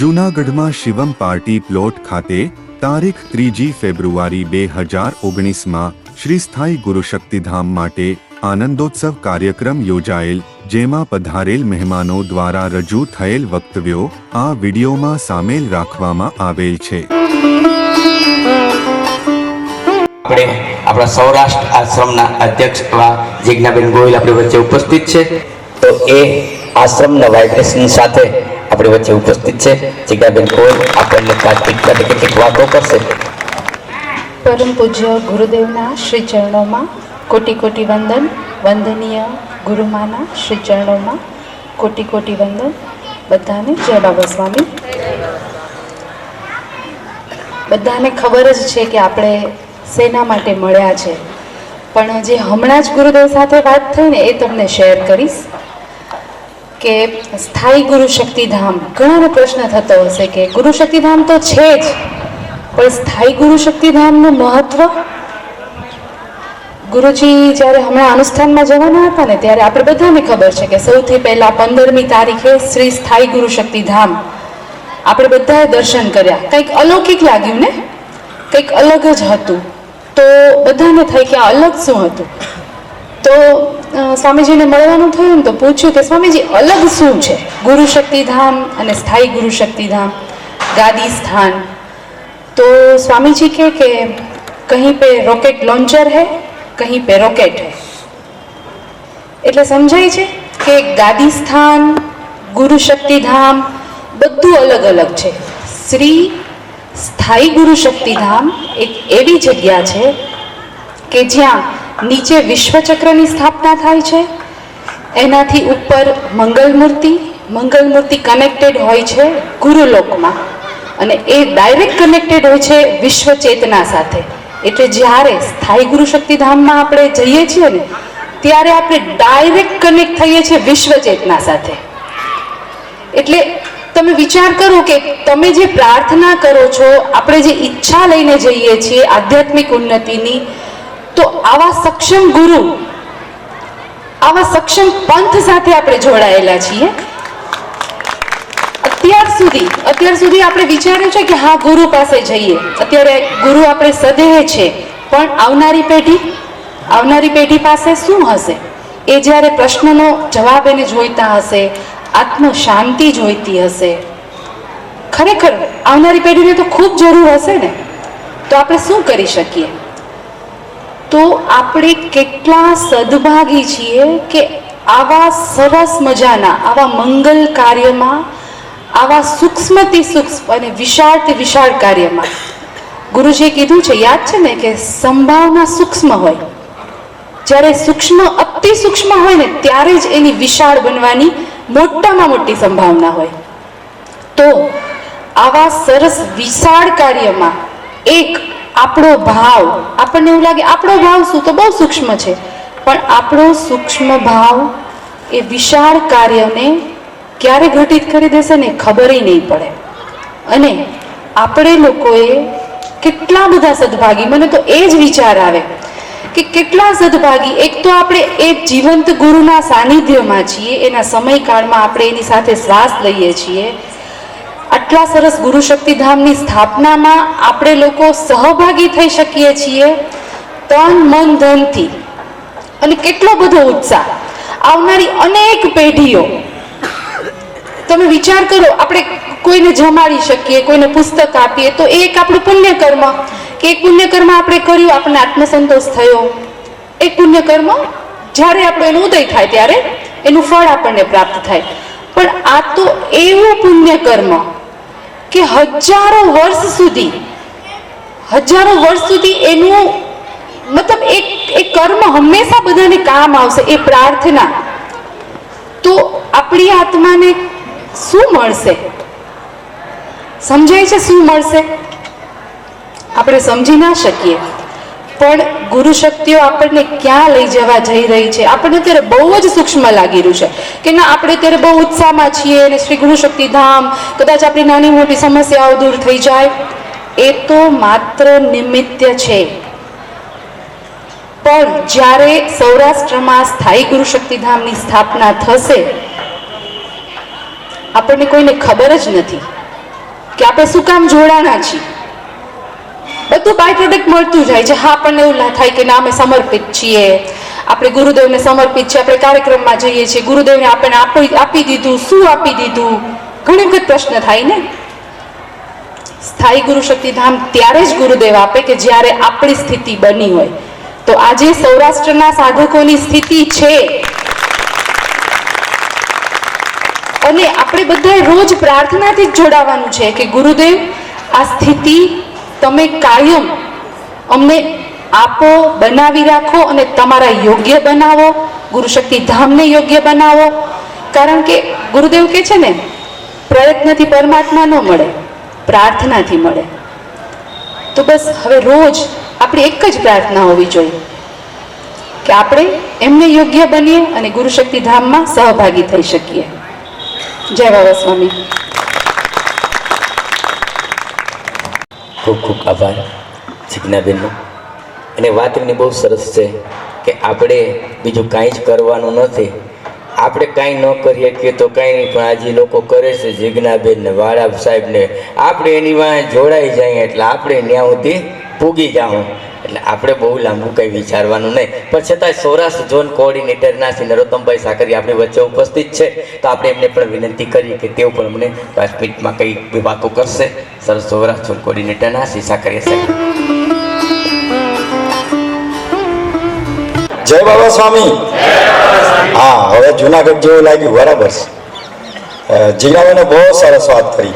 જૂનાગઢમાં Shivam party plot ખાતે તારીખ ત્રીજી ફેબ્રુઆરી બે હજાર ઓગણીસમાં શ્રી સ્થાયી ગુરુશક્તિધામ માટે આનંદોત્સવ કાર્યક્રમ યોજાયેલ, જેમાં પધારેલ મહેમાનો દ્વારા રજૂ થયેલ વક્તવ્યો આ વિડીયોમાં સામેલ રાખવામાં આવેલ છે. આપણે આપણા સૌરાષ્ટ્ર આશ્રમના અધ્યક્ષ એવા જિજ્ઞાબેન ગોયલ આપણી વચ્ચે ઉપસ્થિત છે. તો એ આશ્રમના વાઇબ્રેશન સાથે આપણી વચ્ચે ઉપસ્થિત છે. જીગાબેન ગોયલ આપણને માટે કેટલીક વાતો કરશે. પરમ પૂજ્ય ગુરુદેવના શ્રી ચરણોમાં કોટી કોટી વંદન, વંદનીય ગુરુમાના શ્રી ચરણોમાં કોટી કોટી વંદન. બધાને જય બાબા સ્વામી. બધાને ખબર જ છે કે આપણે શેના માટે મળ્યા છે. પણ જે હમણાં જ ગુરુદેવ સાથે વાત થઈ ને એ તમને શેર કરીશ. કે સ્થાયી ગુરુ શક્તિધામ, ઘણાનો પ્રશ્ન થતો હશે કે ગુરુ શક્તિધામ તો છે જ, પણ સ્થાયી ગુરુ શક્તિધામનું મહત્વ? ગુરુજી જ્યારે હમણાં અનુષ્ઠાનમાં જવાના હતા ને, ત્યારે આપણે બધાને ખબર છે કે સૌથી પહેલા પંદરમી તારીખે શ્રી સ્થાયી ગુરુ શક્તિધામ. આપણે બધાએ દર્શન કર્યા. કંઈક અલૌકિક લાગ્યું ને? કંઈક અલગ જ હતું. તો બધાને થઈ કે આ અલગ શું હતું? તો સ્વામીજીને મળવાનું થયું ને તો પૂછ્યું કે સ્વામીજી, અલગ શું છે? ગુરુ શક્તિધામ અને સ્થાયી ગુરુ શક્તિધામ ગાદી સ્થાન. તો સ્વામીજી કહે કે કહીં પે રોકેટ લોન્ચર હૈ, કહીં પે રોકેટ હૈ. એટલે સમજાય છે કે ગાદી સ્થાન, ગુરુ શક્તિધામ બધું અલગ અલગ છે. શ્રી સ્થાયી ગુરુ શક્તિધામ એક એવી જગ્યા છે કે જ્યાં નીચે વિશ્વચક્રની સ્થાપના થાય છે. એનાથી ઉપર મંગલ મૂર્તિ મંગલ મૂર્તિ કનેક્ટેડ હોય છે ગુરુલોકમાં. અને એ ડાયરેક્ટ કનેક્ટેડ હોય છે વિશ્વ ચેતના સાથે. એટલે જ્યારે સ્થાયી ગુરુ શક્તિધામમાં આપણે જઈએ છીએ ને, ત્યારે આપણે ડાયરેક્ટ કનેક્ટ થઈએ છીએ વિશ્વ ચેતના સાથે. એટલે તમે વિચાર કરો કે તમે જે પ્રાર્થના કરો છો, આપણે જે ઈચ્છા લઈને જઈએ છીએ આધ્યાત્મિક ઉન્નતિની તો આવા સક્ષમ ગુરુ, આવા સક્ષમ પંથ સાથે આપણે જોડાયેલા છીએ. અત્યાર સુધી અત્યાર સુધી આપણે વિચાર્યું છે કે હા, ગુરુ પાસે જઈએ. અત્યારે ગુરુ આપણે સદેહ છે, પણ આવનારી પેઢી આવનારી પેઢી પાસે શું હશે? એ જ્યારે પ્રશ્નનો જવાબ એને જોઈતા હશે, આત્મ શાંતિ જોઈતી હશે. ખરેખર, આવનારી પેઢીને તો ખૂબ જરૂર હશે ને? તો આપણે શું કરી શકીએ? તો આપણે કેટલા સદભાગી છીએ કે આવા સરસ મજાના, આવા મંગલ કાર્યમાં, આવા સૂક્ષ્મથી સૂક્ષ્મ અને વિશાળથી વિશાળ કાર્યમાં. ગુરુજીએ કીધું છે, યાદ છે ને કે સંભાવના સૂક્ષ્મ હોય. જ્યારે સૂક્ષ્મ અતિ સૂક્ષ્મ હોય ને, ત્યારે જ એની વિશાળ બનવાની મોટામાં મોટી સંભાવના હોય. તો આવા સરસ વિશાળ કાર્યમાં એક આપણો ભાવ, આપણને એવું લાગે આપણો ભાવ શું? તો બહુ સૂક્ષ્મ છે. પણ આપણો સૂક્ષ્મ ભાવ એ વિશાળ કાર્યને ક્યારે ઘટિત કરી દેશે ને ખબર નહીં પડે. અને આપણે લોકોએ કેટલા બધા સદભાગી, મને તો એ જ વિચાર આવે કે કેટલા સદભાગી, એક તો આપણે એ જીવંત ગુરુના સાનિધ્યમાં છીએ, એના સમયકાળમાં આપણે એની સાથે શ્વાસ લઈએ છીએ આટલા સરસ ગુરુ શક્તિધામની સ્થાપનામાં આપણે લોકો સહભાગી થઈ શકીએ છીએ તન મન ધનથી. અને કેટલો બધો ઉત્સાહ. આવનારી અનેક પેઢીઓ. તમે વિચાર કરો, આપણે કોઈને જમાડી શકીએ, કોઈને પુસ્તક આપીએ, તો એ એક આપણું પુણ્યકર્મ. કે એક પુણ્યકર્મ આપણે કર્યું, આપણને આત્મસંતોષ થયો. એક પુણ્યકર્મ, જ્યારે આપણો એનો ઉદય થાય, ત્યારે એનું ફળ આપણને પ્રાપ્ત થાય. પણ આ તો એવું પુણ્યકર્મ કે હજારો વર્ષ સુધી, હજારો વર્ષ સુધી એનું મતલબ એક એક કર્મ હંમેશા બધાને કામ આવશે એ પ્રાર્થના. તો આપણી આત્માને શું મળશે? સમજાય છે શું મળશે? આપણે સમજી ના શકીએ. પણ ગુરુ શક્તિઓ આપણને ક્યાં લઈ જવા જઈ રહી છે? આપણને અત્યારે બહુ જ સૂક્ષ્મ લાગી રહ્યું છે કે ના, આપણે અત્યારે બહુ ઉત્સાહમાં છીએ અને શ્રી ગુરુ શક્તિ ધામ કદાચ આપણી નાની મોટી સમસ્યાઓ દૂર થઈ જાય. એ તો માત્ર નિમિત્ત છે. પણ જ્યારે સૌરાષ્ટ્રમાં સ્થાયી ગુરુ શક્તિધામની સ્થાપના થશે, આપણને કોઈને ખબર જ નથી કે આપણે શું કામ જોડાણા છીએ. બધું બાય પ્રોડક્ટ મળતું જાય છે. હા, આપણને એવું થાય કે ના, અમે સમર્પિત છીએ. આપણે ગુરુદેવને સમર્પિત છે આપણે કાર્યક્રમમાં જઈએ છીએ. ગુરુદેવને આપણને આપી આપી દીધું. શું આપી દીધું? ઘણી વખત પ્રશ્ન થાય ને. સ્થાયી ગુરુ શક્તિધામ ત્યારે જ ગુરુદેવ આપે કે જ્યારે આપણી સ્થિતિ બની હોય. તો આજે સૌરાષ્ટ્રના સાધકોની સ્થિતિ છે. અને આપણે બધાએ રોજ પ્રાર્થનાથી જ જોડાવાનું છે કે ગુરુદેવ, આ સ્થિતિ તમે કાયમ અમને આપો, બનાવી રાખો અને તમારા યોગ્ય બનાવો ગુરુ શક્તિ ધામને યોગ્ય બનાવો. કારણ કે ગુરુદેવ કે છે ને, પ્રયત્નથી પરમાત્મા ન મળે, પ્રાર્થનાથી મળે. તો બસ હવે રોજ આપણી એક જ પ્રાર્થના હોવી જોઈએ, કે આપણે એમને યોગ્ય બનીએ અને ગુરુ શક્તિ ધામમાં સહભાગી થઈ શકીએ. જય બાબા સ્વામી. ખૂબ ખૂબ આભાર જિજ્ઞાબેનનો. અને વાત એમની બહુ સરસ છે કે આપણે બીજું કાંઈ જ કરવાનું નથી. આપણે કાંઈ ન કરીએ કે તો કાંઈ નહીં, પણ આજે લોકો કરે છે જિજ્ઞાબેનને વાળા સાહેબને આપણે એની વાંહે જોડાઈ જાય એટલે આપણે ત્યાં સુધી પૂગી જાઉં. એટલે આપણે બહુ લાંબુ કંઈ વિચારવાનું નહીં. પણ છતાંય સૌરાષ્ટ્ર ઝોન કોઓર્ડિનેટરના શ્રી નરોત્તમભાઈ સાકરી આપણી વચ્ચે ઉપસ્થિત છે. તો આપણે એમને પણ વિનંતી કરીએ કે તેઓ પણ અમને પાંચ કંઈ વાતો કરશે. સરસ સૌરાષ્ટ્ર ઝોન કોઓર્ડિનેટરના શ્રી સાકરી જય બાબા સ્વામી. હા હવે જુનાગઢ જેવું લાગ્યું બરાબર છે. અ, બહુ સરસ વાત કરી.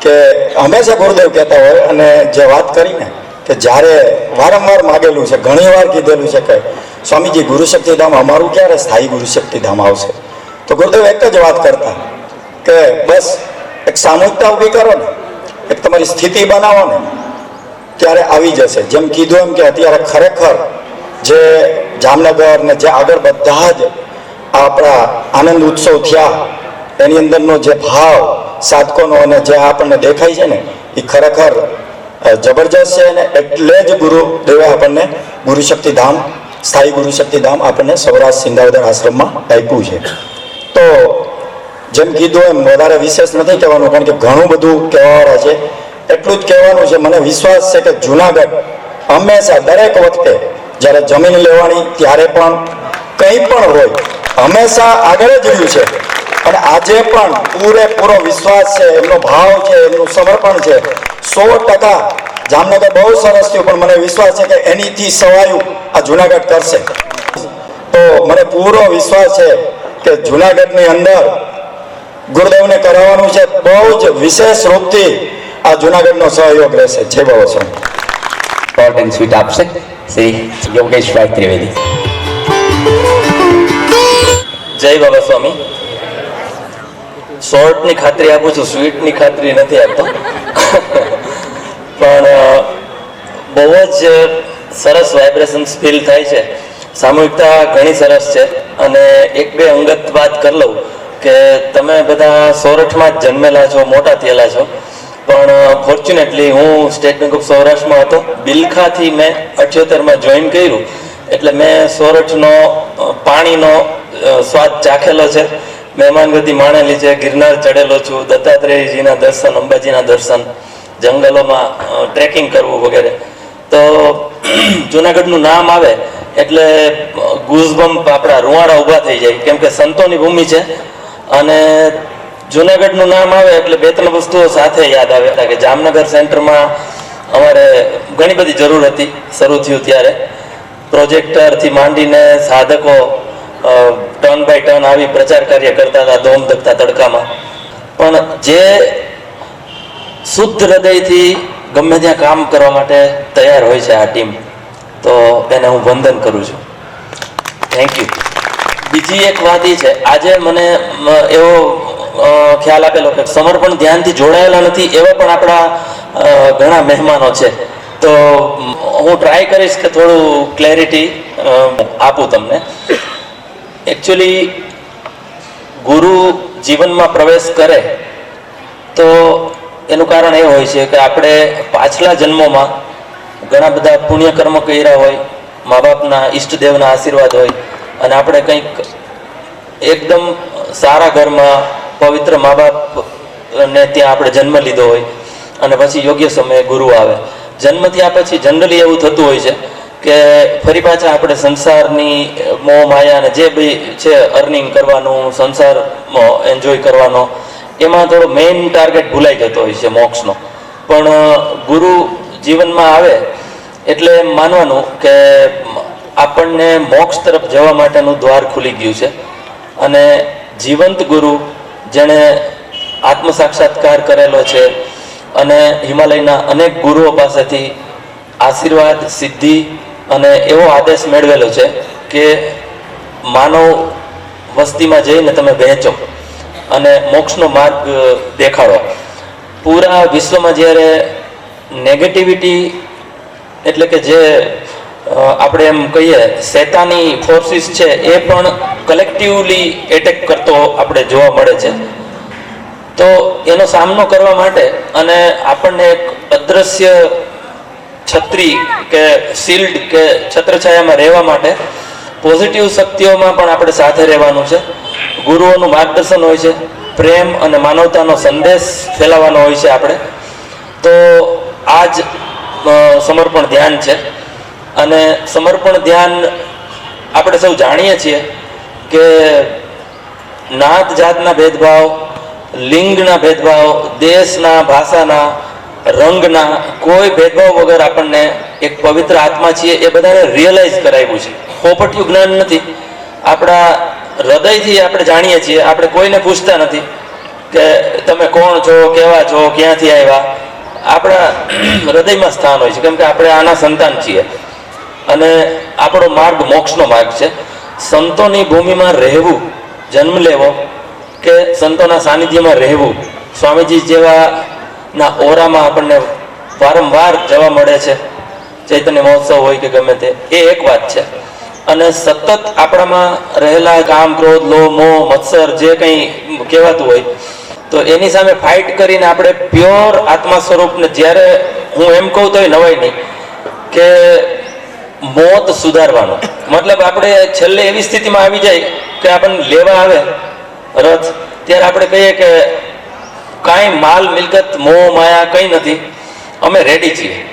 કે હંમેશા ગુરુદેવ કહેતા હોય અને જે વાત કરી ને કે જ્યારે વારંવાર માગેલું છે ઘણી વાર કીધેલું છે કે, સ્વામીજી, ગુરુશક્તિધામ અમારું ક્યારે સ્થાયી ગુરુશક્તિધામ આવશે? તો ગુરુદેવ એક જ વાત કરતા કે, બસ, એક સામૂહિકતા ઊભી કરો ને, એક તમારી સ્થિતિ બનાવો ને, ત્યારે આવી જશે. જેમ કીધું એમ કે અત્યારે ખરેખર જે જામનગર ને જે આગળ બધા જ આપણા આનંદ ઉત્સવ થયા, એની અંદરનો જે ભાવ સાધકોનો અને જે આપણને દેખાય છે ને, એ ખરેખર જબરજસ્ત છે અને એટલે જ ગુરુદેવે આપણને ગુરુ શક્તિ ધામ, સ્થાયી ગુરુ શક્તિ ધામ આપણને સૌરાષ્ટ્ર સિંધાવદર આશ્રમમાં આપ્યું છે. તો જેમ કીધું એમ વધારે વિશેષ નથી કહેવાનું, કારણ કે ઘણું બધું કહેવાવાળા છે. એટલું જ કહેવાનું છે, મને વિશ્વાસ છે કે જુનાગઢ હંમેશા દરેક વખતે જ્યારે જમીન લેવાની, ત્યારે પણ કંઈ પણ હોય, હંમેશા આગળ જ રહ્યું છે. અને આજે પણ પૂરેપૂરો વિશ્વાસ છે એમનો ભાવ છે એમનું સમર્પણ છે. સો ટકા જામનગર બહુ સરસ થયું પણ મને વિશ્વાસ છે કે એનીથી સવાયું આ જુનાગઢ કરશે. તો મને પૂરો વિશ્વાસ છે કે જુનાગઢની અંદર ગુરુદેવને કરાવવાનું છે બહુ જ વિશેષ રૂપથી આ જુનાગઢનો સહયોગ રહેશે. છે બાબા સ્વામી સ્વીટ આપશે. શ્રી યોગેશભાઈ ત્રિવેદી. જય બાબા સ્વામી. શોર્ટની ખાતરી આપું છું, સ્વીટની ખાતરી નથી આપતો. પણ બહુ જ સરસ વાઇબ્રેશન્સ ફીલ થાય છે. સામૂહિકતા ઘણી સરસ છે. અને એક બે અંગત વાત કરી લઉં કે તમે બધા સોરઠમાં જ જન્મેલા છો, મોટા થયેલા છો. પણ ફોર્ચ્યુનેટલી હું સ્ટેટ બેંક ઓફ સૌરાષ્ટ્રમાં હતો. બિલખાથી મેં અઠ્યોતેરમાં જોઈન કર્યું. એટલે મેં સોરઠનો પાણીનો સ્વાદ ચાખેલો છે. મહેમાનગતિ માણેલી છે, ગિરનાર ચડેલો છું, દત્તાત્રેયજીના દર્શન, અંબાજીના દર્શન, જંગલોમાં ટ્રેકિંગ કરવું વગેરે. તો જુનાગઢનું નામ આવે એટલે ગુઝબમ્પ આપણા રૂવાડા ઊભા થઈ જાય, કેમ કે સંતોની ભૂમિ છે. અને જુનાગઢનું નામ આવે એટલે બે ત્રણ વસ્તુઓ સાથે યાદ આવે. કે જામનગર સેન્ટરમાં અમારે ઘણી બધી જરૂર હતી, શરૂ થયું ત્યારે. પ્રોજેક્ટરથી માંડીને સાધકો ટર્ન બાય ટર્ન આવી પ્રચાર કાર્ય કરતા હતા, દોમ ધકતા તડકામાં. પણ જે શુદ્ધ હૃદયથી ગમે ત્યાં કામ કરવા માટે તૈયાર હોય છે આ ટીમ, તો એને હું વંદન કરું છું. થેન્ક યુ બીજી એક વાત એ છે, આજે મને એવો ખ્યાલ આપેલો કે સમર્પણ ધ્યાનથી જોડાયેલા નથી એવા પણ આપણા ઘણા મહેમાનો છે. તો હું ટ્રાય કરીશ કે થોડું ક્લેરિટી આપું તમને. એકચ્યુઅલી ગુરુ જીવનમાં પ્રવેશ કરે, તો એનું કારણ એ હોય છે કે આપણે પાછલા જન્મોમાં ઘણા બધા પુણ્ય કર્મ કર્યા હોય મા બાપના ઈષ્ટદેવના આશીર્વાદ હોય, અને આપણે કંઈક એકદમ સારા ઘરમાં પવિત્ર મા બાપને ત્યાં આપણે જન્મ લીધો હોય, અને પછી યોગ્ય સમયે ગુરુ આવે. જન્મ થયા પછી જનરલી એવું થતું હોય છે કે ફરી પાછા આપણે સંસારની મોહ, માયા અને જે બી છે અર્નિંગ કરવાનું, સંસારમાં એન્જોય કરવાનો, એમાં થોડો મેઇન ટાર્ગેટ ભૂલાઈ જતો હોય છે મોક્ષનો. પણ ગુરુ જીવનમાં આવે એટલે એમ માનવાનું કે આપણને મોક્ષ તરફ જવા માટેનું દ્વાર ખુલી ગયું છે. અને જીવંત ગુરુ જેણે આત્મ સાક્ષાત્કાર કરેલો છે અને હિમાલયના અનેક ગુરુઓ પાસેથી આશીર્વાદ, સિદ્ધિ અને એવો આદેશ મેળવેલો છે કે માનવ વસ્તીમાં જઈને તમે વહેંચો અને મોક્ષનો માર્ગ દેખાડો. પૂરા વિશ્વમાં જ્યારે નેગેટિવિટી એટલે કે જે આપણે એમ કહીએ, શેતાની ફોર્સિસ છે, એ પણ કલેક્ટિવલી એટેક કરતો આપણે જોવા મળે છે. તો એનો સામનો કરવા માટે અને આપણને એક અદ્રશ્ય છત્રી કે શિલ્ડ કે છત્રછાયામાં રહેવા માટે પોઝિટિવ શક્તિઓમાં પણ આપણે સાથે રહેવાનું છે. ગુરુઓનું માર્ગદર્શન હોય છે. પ્રેમ અને માનવતાનો સંદેશ ફેલાવવાનો હોય છે આપણે. તો આ જ સમર્પણ ધ્યાન છે. અને સમર્પણ ધ્યાન આપણે સૌ જાણીએ છીએ કે નાત જાતના ભેદભાવ, લિંગના ભેદભાવ, દેશના, ભાષાના રંગના કોઈ ભેદભાવ વગર આપણને એક પવિત્ર આત્મા છીએ એ બધાને રિયલાઇઝ કરાવ્યું છે. પોપટિયું જ્ઞાન નથી. આપણા હૃદયથી આપણે જાણીએ છીએ, આપણે કોઈને પૂછતા નથી કે તમે કોણ છો, કેવા છો, ક્યાંથી આવ્યા? આપણા હૃદયમાં સ્થાન હોય છે, કેમ કે આપણે આના સંતાન છીએ. અને આપણો માર્ગ મોક્ષનો માર્ગ છે. સંતોની ભૂમિમાં રહેવું, જન્મ લેવો કે સંતોના સાનિધ્યમાં રહેવું? સ્વામીજી જેવા ના, ઓરામાં આપણને વારંવાર જવા મળે છે, ચૈતન્ય મહોત્સવ હોય કે ગમે તે, એ એક વાત છે. અને સતત આપણામાં રહેલા કામ ક્રોધ લો મોહ, મત્સર જે કંઈ કહેવાતું હોય, તો એની સામે ફાઇટ કરીને આપણે પ્યોર આત્મા સ્વરૂપને જ્યારે હું એમ કહું તોય નવાય નહીં કે મોત સુધારવાનું. મતલબ આપણે છેલ્લે એવી સ્થિતિમાં આવી જાય કે આપણને લેવા આવે રથ, ત્યારે આપણે કહીએ કે કાંઈ માલ, મિલકત, મોહ, માયા કંઈ નથી. અમે રેડી છીએ.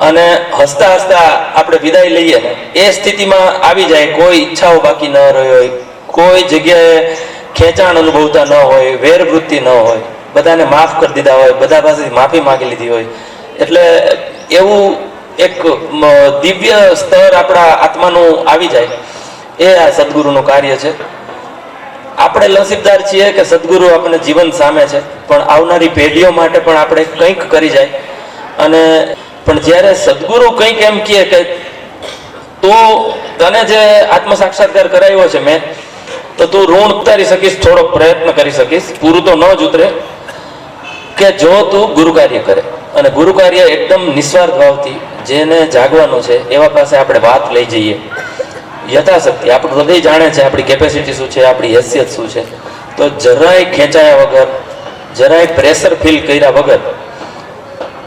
અને હસતા હસતા આપણે વિદાય લઈએ. એ સ્થિતિમાં આવી જાય. કોઈ ઈચ્છાઓ બાકી ન રહી હોય. કોઈ જગ્યાએ ખેંચાણ અનુભવતા ન હોય, વેરવૃત્તિ ન હોય. બધાને માફ કરી દીધા હોય, બધા પાસેથી માફી માંગી લીધી હોય. એટલે એવું એક દિવ્ય સ્તર આપણા આત્માનું આવી જાય. એ આ સદગુરુનું કાર્ય છે. આપણે નસીબદાર છીએ કે સદગુરુ આપણે જીવન સામે છે, પણ આવનારી પેઢીઓ માટે પણ આપણે કંઈક કરી જાય. અને પણ જ્યારે સદગુરુ કંઈક એમ કહે કે તું તને જે આત્મ સાક્ષાત્કાર કરાવ્યો છે મેં, તો તું ઋણ ઉતારી શકીશ થોડો પ્રયત્ન કરી શકીશ, પૂરું તો ન જ ઉતરે, કે જો તું ગુરુ કાર્ય કરે. અને ગુરુ કાર્ય એકદમ નિસ્વાર્થ ભાવથી જેને જાગવાનું છે, એવા પાસે આપણે વાત લઈ જઈએ. યથાશક્તિ. આપણું હૃદય જાણે છે, આપણી કેપેસિટી શું છે, આપણી હેસિયત શું છે. તો જરાય ખેંચાયા વગર, જરાય પ્રેશર ફીલ કર્યા વગર,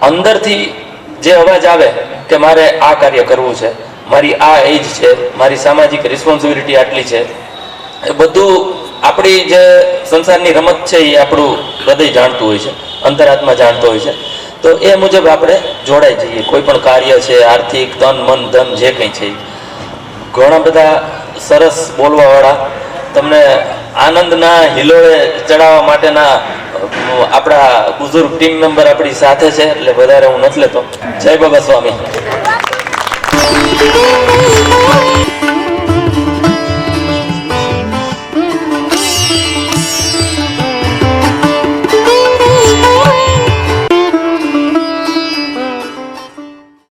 અંદરથી જે અવાજ આવે કે મારે આ કાર્ય કરવું છે, મારી આ એજ છે, મારી સામાજિક રિસ્પોન્સિબિલિટી આટલી છે, એ બધું આપણી જે સંસારની રમત છે, એ આપણું હૃદય જાણતું હોય છે, અંતરાત્મા જાણતો હોય છે. તો એ મુજબ આપણે જોડાઈ જઈએ. કોઈ પણ કાર્ય છે, આર્થિક તન મન, ધન, જે કંઈ છે. ઘણા બધા સરસ બોલવાવાળા તમને આનંદના હિલોળે ચડાવવા માટેના આપણા બુઝુર્ગ ટીમ મેમ્બર આપણી સાથે છે, એટલે વધારે હું નથી લેતો જય બાબા સ્વામી.